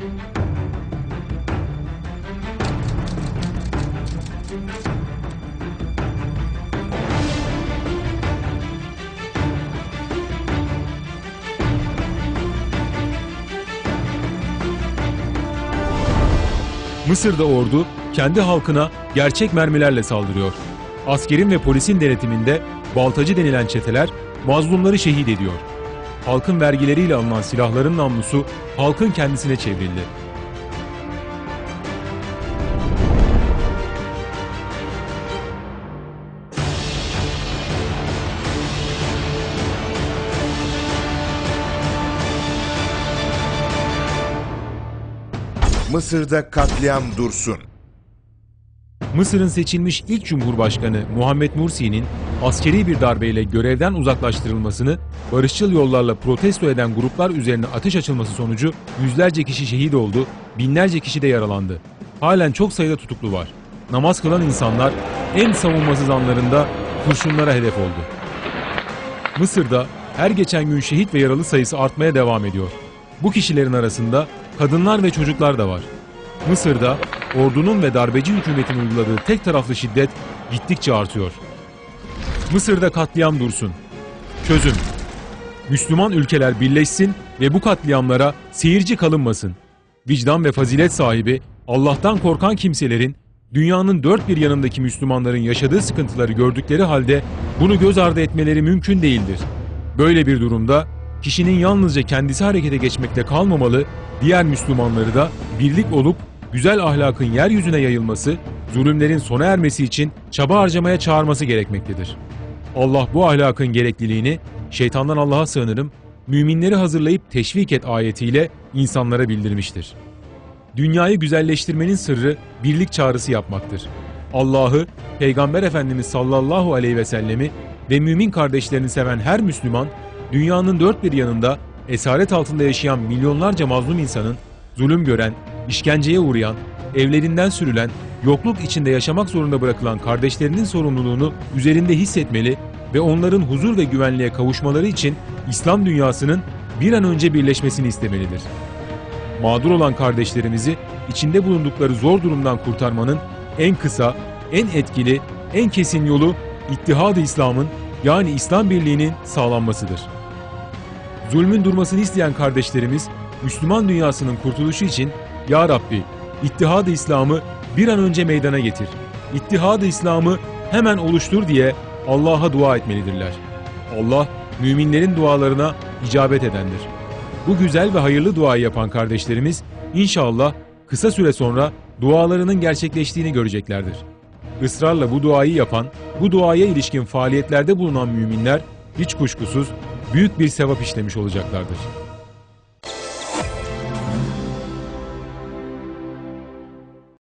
Mısır'da ordu kendi halkına gerçek mermilerle saldırıyor. Askerin ve polisin denetiminde baltacı denilen çeteler mazlumları şehit ediyor. Halkın vergileriyle alınan silahların namlusu halkın kendisine çevrildi. Mısır'da katliam dursun. Mısır'ın seçilmiş ilk cumhurbaşkanı Muhammed Mursi'nin askeri bir darbeyle görevden uzaklaştırılmasını barışçıl yollarla protesto eden gruplar üzerine ateş açılması sonucu yüzlerce kişi şehit oldu, binlerce kişi de yaralandı. Halen çok sayıda tutuklu var. Namaz kılan insanlar en savunmasız anlarında kurşunlara hedef oldu. Mısır'da her geçen gün şehit ve yaralı sayısı artmaya devam ediyor. Bu kişilerin arasında kadınlar ve çocuklar da var. Mısır'da ordunun ve darbeci hükümetin uyguladığı tek taraflı şiddet gittikçe artıyor. Mısır'da katliam dursun. Çözüm. Müslüman ülkeler birleşsin ve bu katliamlara seyirci kalınmasın. Vicdan ve fazilet sahibi, Allah'tan korkan kimselerin dünyanın dört bir yanındaki Müslümanların yaşadığı sıkıntıları gördükleri halde bunu göz ardı etmeleri mümkün değildir. Böyle bir durumda kişinin yalnızca kendisi harekete geçmekte kalmamalı, diğer Müslümanları da birlik olup güzel ahlakın yeryüzüne yayılması, zulümlerin sona ermesi için çaba harcamaya çağırması gerekmektedir. Allah bu ahlakın gerekliliğini şeytandan Allah'a sığınırım, müminleri hazırlayıp teşvik et ayetiyle insanlara bildirmiştir. Dünyayı güzelleştirmenin sırrı birlik çağrısı yapmaktır. Allah'ı, Peygamber Efendimiz sallallahu aleyhi ve sellemi ve mümin kardeşlerini seven her Müslüman, dünyanın dört bir yanında esaret altında yaşayan milyonlarca mazlum insanın, zulüm gören, işkenceye uğrayan, evlerinden sürülen, yokluk içinde yaşamak zorunda bırakılan kardeşlerinin sorumluluğunu üzerinde hissetmeli ve onların huzur ve güvenliğe kavuşmaları için İslam dünyasının bir an önce birleşmesini istemelidir. Mağdur olan kardeşlerimizi içinde bulundukları zor durumdan kurtarmanın en kısa, en etkili, en kesin yolu İttihad-ı İslam'ın yani İslam birliğinin sağlanmasıdır. Zulmün durmasını isteyen kardeşlerimiz Müslüman dünyasının kurtuluşu için Ya Rabbi İttihad-ı İslam'ı bir an önce meydana getir. İttihad-ı İslam'ı hemen oluştur diye Allah'a dua etmelidirler. Allah müminlerin dualarına icabet edendir. Bu güzel ve hayırlı duayı yapan kardeşlerimiz inşallah kısa süre sonra dualarının gerçekleştiğini göreceklerdir. Israrla bu duayı yapan, bu duaya ilişkin faaliyetlerde bulunan müminler hiç kuşkusuz büyük bir sevap işlemiş olacaklardır.